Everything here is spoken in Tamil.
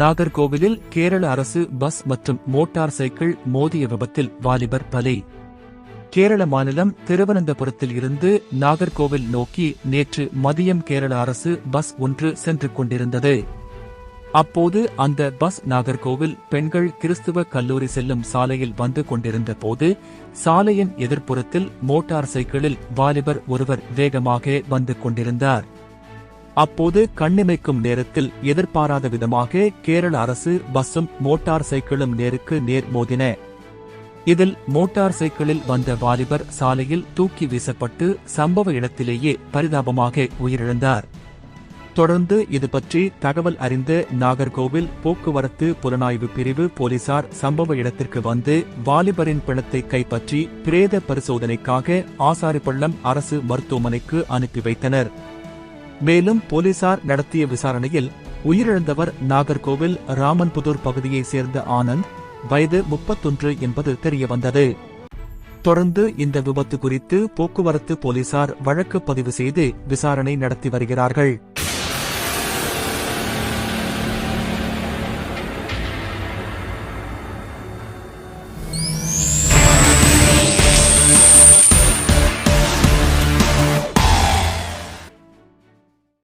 நாகர்கோவிலில் கேரள அரசு பஸ் மற்றும் மோட்டார் சைக்கிள் மோதிய விபத்தில் வாலிபர் பலி. கேரள மாநிலம் திருவனந்தபுரத்தில் இருந்து நாகர்கோவில் நோக்கி நேற்று மதியம் கேரள அரசு பஸ் ஒன்று சென்று கொண்டிருந்தது. அப்போது அந்த பஸ் நாகர்கோவில் பெண்கள் கிறிஸ்துவ கல்லூரி செல்லும் சாலையில் வந்து கொண்டிருந்த போது சாலையின் எதிர்ப்புறத்தில் மோட்டார் சைக்கிளில் வாலிபர் ஒருவர் வேகமாக வந்து கொண்டிருந்தார். அப்போது கண்ணிமைக்கும் நேரத்தில் எதிர்பாராத விதமாக கேரள அரசு பஸ்ஸும் மோட்டார் சைக்கிளும் நேருக்கு நேர் மோதின. இதில் மோட்டார் சைக்கிளில் வந்த வாலிபர் சாலையில் தூக்கி வீசப்பட்டு சம்பவ இடத்திலேயே பரிதாபமாக உயிரிழந்தார். தொடர்ந்து இது பற்றி தகவல் அறிந்த நாகர்கோவில் போக்குவரத்து புலனாய்வு பிரிவு போலீசார் சம்பவ இடத்திற்கு வந்து வாலிபரின் பிணத்தை கைப்பற்றி பிரேத பரிசோதனைக்காக ஆசாரிப்பள்ளம் அரசு மருத்துவமனைக்கு அனுப்பி வைத்தனர். மேலும் போலீசார் நடத்திய விசாரணையில் உயிரிழந்தவர் நாகர்கோவில் ராமன்புதூர் பகுதியைச் சேர்ந்த ஆனந்த் வயது முப்பத்தொன்று என்பது தெரியவந்தது. தொடர்ந்து இந்த விபத்து குறித்து போக்குவரத்து போலீசார் வழக்கு பதிவு செய்து விசாரணை நடத்தி வருகிறார்கள்.